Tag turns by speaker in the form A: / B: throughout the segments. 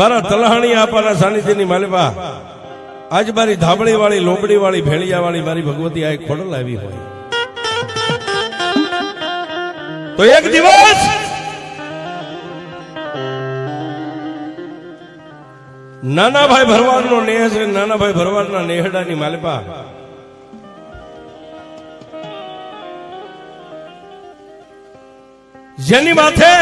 A: મારા તલહાણી આપાના સાનિધ્યની માલિપા, આજ મારી ધાબળી વાળી લોબડી વાળી ભેળિયા વાળી મારી ભગવતી આ ખોડલ આવી હોય. તો એક દિવસ નાનાભાઈ ભરવાડનો નેહ છે, નાનાભાઈ ભરવાડના નેહડાની માલિપા. જેની માથે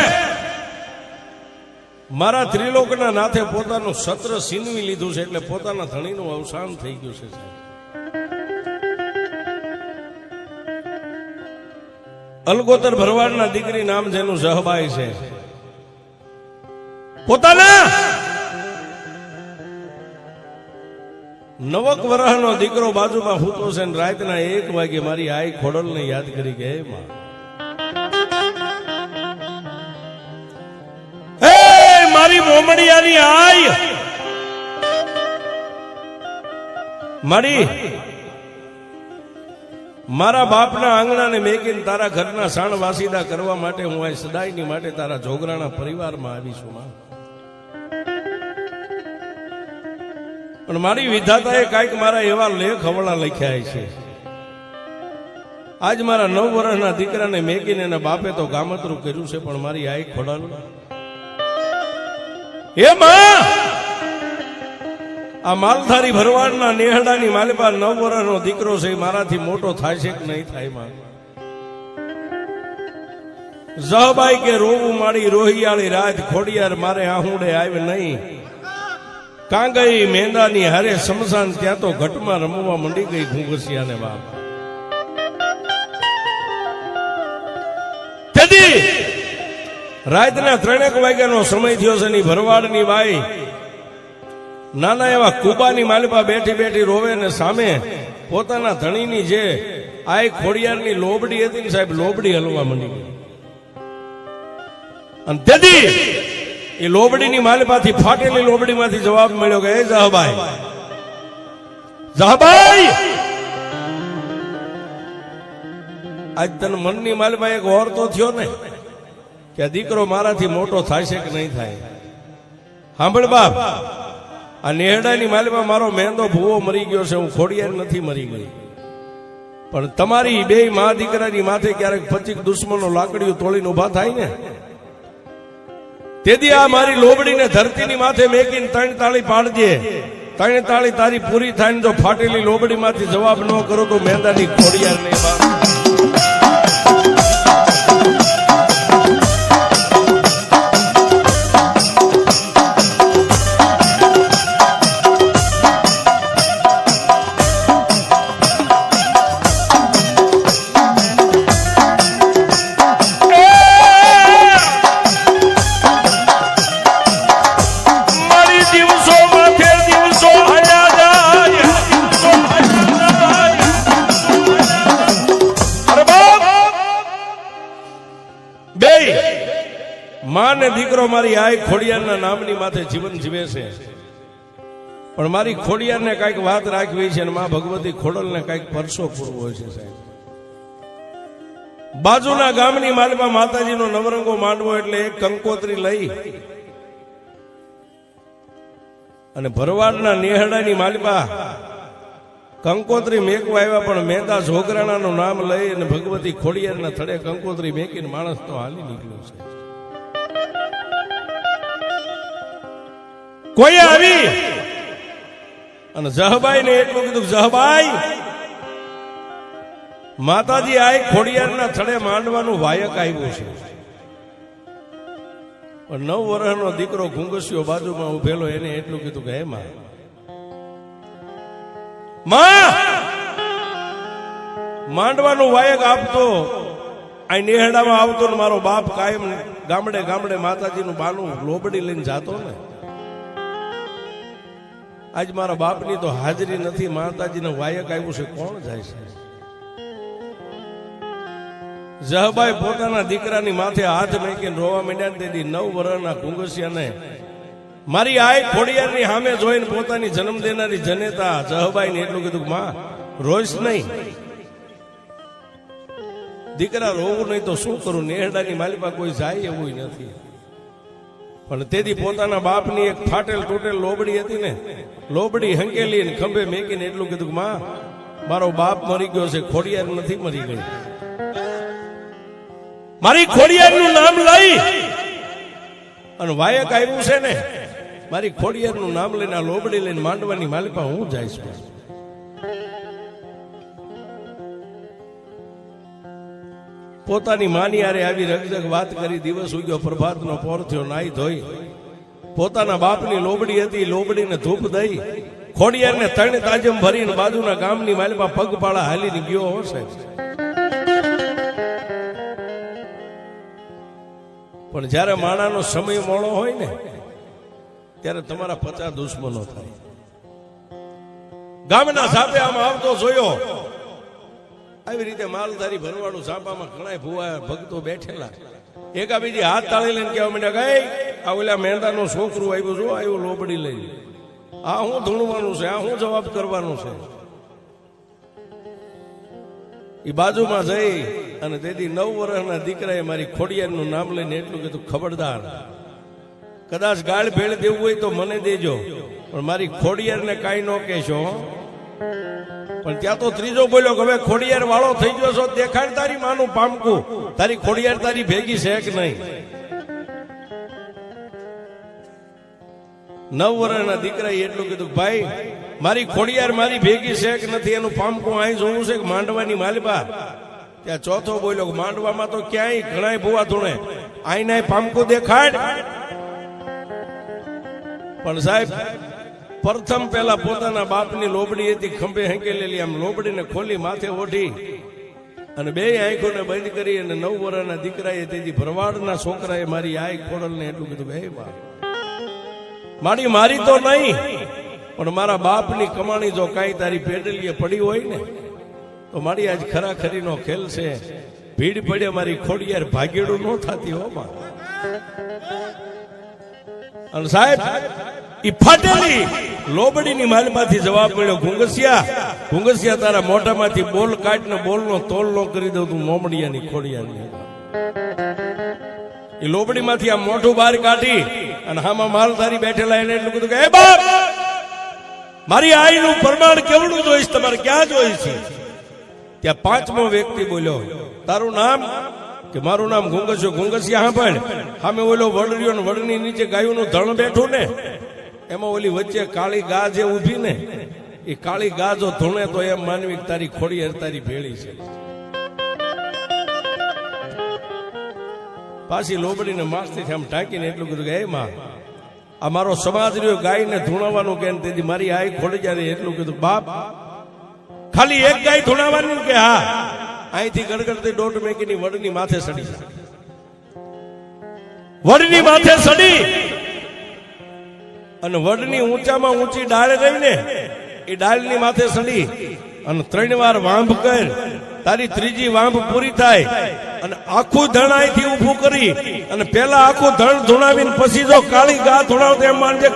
A: મારા ત્રિલોકના નાથે પોતાનું સત્ર સીનવી લીધું છે એટલે પોતાના ધણીનું અવસાન થઈ ગયું છે સાહેબ. અલગોતર ભરવાડના દીકરી નામ જેનું સહબાઈ છે. પોતાના! નવક વરાહનો દીકરો બાજુમાં હૂતો છે ને રાતના એક વાગે મારી આઈ ખોડલને યાદ કરી કે, હે આય મારી મારા બાપના આંગણાને મેકીને તારા ઘરના સાણ વાસીદા કરવા માટે હું અહીં સદાયની માટે તારા જોગરાના પરિવારમાં આવી છું પણ મારી વિધાતાએ કાંઈક મારા એવા લેખ હવળા લખ્યા છે. આજ મારા નવ વર્ષના દીકરાને મેકીને એના બાપે તો ગામતરું કર્યું છે, પણ મારી આઈ ખોડાલું. એ માં! આ માલધારી ભરવાડના નેહડાની માલિપા નવ વર્ષનો દીકરો છે મારાથી મોટો થાય છે કે નહીં થાય, માં? જહબાઈ કે રોવું માડી રોહિયાળી રાત ખોડિયાર મારે આહુડે આવે નહીં. કાંગઈ મેંદાની હારે સમસાન ત્યાં તો ઘટમાં રમવા મંડી ગઈ ઘૂંઘસિયાને બાપ. રાતના ત્રણેક વાગ્યાનો સમય થયો છે ની ભરવાડની બાઈ. નાના એવા કુબાની માલિપા બેઠી બેઠી રોવે ને સામે પોતાના ધણીની જે આય ખોડિયારની લોબડી હતી ને સાહેબ, લોબડી હલવા માંડી અને તેથી એ લોબડીની માલિપાથી ફાટેલી લોબડીમાંથી જવાબ મળ્યો કે, એ જહાબાઈ જહાબાઈ આજ તને મનની માલિપા એક ઓર તો થયો ને? કે આ દીકરો મારાથી મોટો છે કે નહીં થાય? સાંભળ બાપ, આ નેહડાની માલમાં મારો મેંદો ભૂવો મરી ગયો છે, હું ખોડિયાર નથી મરી ગઈ પણ તમારી બે મા દીકરાની માથે ક્યારેક પચીક દુશ્મનો લાકડીઓ તોડીને ઊભા થાય ને? તેથી આ મારી લોબડીને ધરતીની માથે મેકીને ત્રણ તાળી પાડજે. ત્રણ તાળી તારી પૂરી થાય ને જો ફાટેલી લોબડીમાંથી જવાબ ન કરો તો મેંદાની ખોડિયાર નહીં માં ને દીકરો મારી આય ખોડિયારના નામની માથે જીવન જીવે છે. પણ મારી ખોડિયારને કાંઈક વાત રાખવી છે અને માં ભગવતી ખોડલને કાંઈક પરસો પૂરવો છે, સાહેબ. બાજુના ગામની માલમાં માતાજીનો નવરંગો માંડવો એટલે એક કંકોત્રી લઈ અને ભરવાડના નેહડાની માલિપા કંકોત્રી મેકવા આવ્યા, પણ મેંદા જોગરાણાનું નામ લઈ અને ભગવતી ખોડિયારના થડે કંકોત્રી મેકીને માણસ તો હાલી નીકળ્યો છે. કોઈ આવી? અને જહબાઈ ને એટલું કીધું જહબાઈ માતાજી, આ ખોડિયારના થડે માંડવાનું વાયક આવ્યું છે. નવ વર્ષનો દીકરો ઘુંગસ્યો બાજુમાં ઉભેલો, એને એટલું કીધું કે, હે માં માં! માંડવાનું વાયક આપતો અહીં નેહડામાં આવતો ને મારો બાપ કાયમ ગામડે ગામડે માતાજીનું બાનું લોબડી લઈને જાતો ને. આજ મારા બાપની તો હાજરી નથી, માતાજીને વાયક આવ્યું છે, કોણ જાય છે? જહબાઈ પોતાના દીકરાની માથે હાથ મેકીને રોવા માંડ્યા તેથી નવ વર્ષના કુંગસિયાને મારી આય ખોડિયારની સામે જોઈને પોતાની જન્મ દેનારી જનેતા જહબાઈને એટલું કીધું માં, રોઈશ નહીં. દીકરા રોવું નહીં તો શું કરું? નેહડાની માલિકા કોઈ જાય એવું નથી. પણ તેથી પોતાના બાપની એક ફાટેલ તૂટેલ લોબડી હતી ને, લોબડી હંકેલી ને ખંભે મેકીને એટલું કીધું માં, મારો બાપ મરી ગયો છે, ખોડિયાર નથી મરી ગઈ મારી ખોડિયારનું નામ લઈ અને વાયક આવ્યું છે ને મારી ખોડિયારનું નામ લઈને આ લોબડી લઈને માંડવાની માલિકા હું જઈશ પોતાની માની આરે આવી રગજગ વાત કરી, દિવસ ઉગ્યો, પ્રભાતનો પોર થયો નાઈ ધોઈ. પોતાના બાપની લોબડી હતી, લોબડીને ધૂપ દઈ. ખોડિયારને તણે તાજમ ભરીને બાજુના ગામની માલિમાં પગપાળા હાલીને ગયો હશે પણ જ્યારે માણાનો સમય મોડો હોય ને ત્યારે તમારા પચાસ દુશ્મનો થાય. ગામના સાપે આમ આવતો જોયો. આવી રીતે માલધારી ભરવાડું સાપામાં ઘણા ભુવા ભક્તો બેઠેલા. એકા બીજી હાથ તાળી લઈને કહેવા માંડ્યા, ગઈ, આ ઓલા મહેંદાનો છોકરું આવ્યું, જો આવ્યું લોબડી લઈને આ હું ધૂણવાનું છે, આ હું જવાબ કરવાનું છે. એ બાજુમાં જઈ અને તેથી નવ વર્ષના દીકરાએ મારી ખોડિયારનું નામ લઈને એટલું કીધું, ખબરદાર કદાચ ગાળ ભેળ દેવું હોય તો મને દેજો. પણ મારી ખોડિયારને કાંઈ ન કહેશો. પણ ત્યાં તો ત્રીજો બોલ્યો કે હવે ખોડિયાર વાળો થઈ ગયો છો, દેખાડ તારી માનું પામકું. તારી ખોડિયાર તારી ભેગી છે કે નહીં? નવ વર્ષના દીકરાએ એટલું કીધું ભાઈ, મારી ખોડિયાર મારી ભેગી છે કે નથી, એનું પામકું અહીં જોવું છે કે માંડવાની માલબા ત્યાં ચોથો બોલ્યો માંડવામાં તો ક્યાંય ઘણાય ભૂવા ધૂણે. આઈના પામકું દેખાડ. પણ સાહેબ, પ્રથમ પેલા પોતાના બાપની લોબડી હતી, ખંભે હેંકેલેલી આમ લોબડીને ખોલી માથે ઓઢી અને બે આંખોને બંધ કરી અને નવ વર્ષના દીકરાએ તેથી ભરવાડના છોકરાએ મારી આંખ ખોડલને એટલું કીધું બે માડી મારી તો નહીં, પણ મારા બાપની કમાણી જો કાંઈ તારી પેડલીએ પડી હોય ને, તો મારી આજ ખરા ખરીનો ખેલ છે. ભીડ પડે, મારી ખોડિયાર ભાગેડું ન થતી હો અને સાહેબ, ઈ ફાટેલી લોબડીની માલમાંથી જવાબ મળ્યો ઘુંગસિયા ઘુંગસિયા તારા મોઢામાંથી બોલ કાઢને બોલનો તોલ નો કરી દઉં તું મોમડિયાની ખોડિયાની. એ લોબડીમાંથી આ મોઢું બહાર કાઢી અને હામાં માલધારી બેઠેલા એને એટલું કીધું કે એ બાપ, મારી આઈનું પ્રમાણ કેવડું જોઈશ? તમારે ક્યાં જોઈશ? ત્યાં પાંચમો વ્યક્તિ બોલ્યો, તારું નામ કે મારું નામ ઘુંગસ્યો ઘુંગસિયા સાંભળ સામે ઓલો વડરિયો ને વડની નીચે ગાયોનું ધણ બેઠું ને, એમાં ઓલી વચ્ચે કાળી ગા જે ઊભી ને, એ કાળી ગા જો ધૂણે તો એમ માનવી તારી ખોડી તારી ભેળી છે. પાછી લોબડીને માસથી આમ ટાંકીને એટલું કીધું કે, એ માં, આ મારો સમાજ રહ્યો ગાયને ધૂણાવવાનું કે તેથી મારી આઈ ખોડી જાય એટલું કીધું, બાપ, ખાલી એક ગાય ધૂણાવાનું કે હા અહીંથી ગડગડતી દોઢ મેકીની વડની માથે સડી વડની માથે સડી. અને વડની ઊંચામાં ઊંચી ડાળ ગઈ ને એ ડાળની માથે સડી અને ત્રણ વાર વાંભ કર. તારી ત્રીજી વાંભ પૂરી થાય અને આખું ધણ અહીંથી ઊભું કરી અને પેલા આખું ધણ ધૂણાવીને પછી જો કાળી ગા ધૂણાવતો એમ માનજે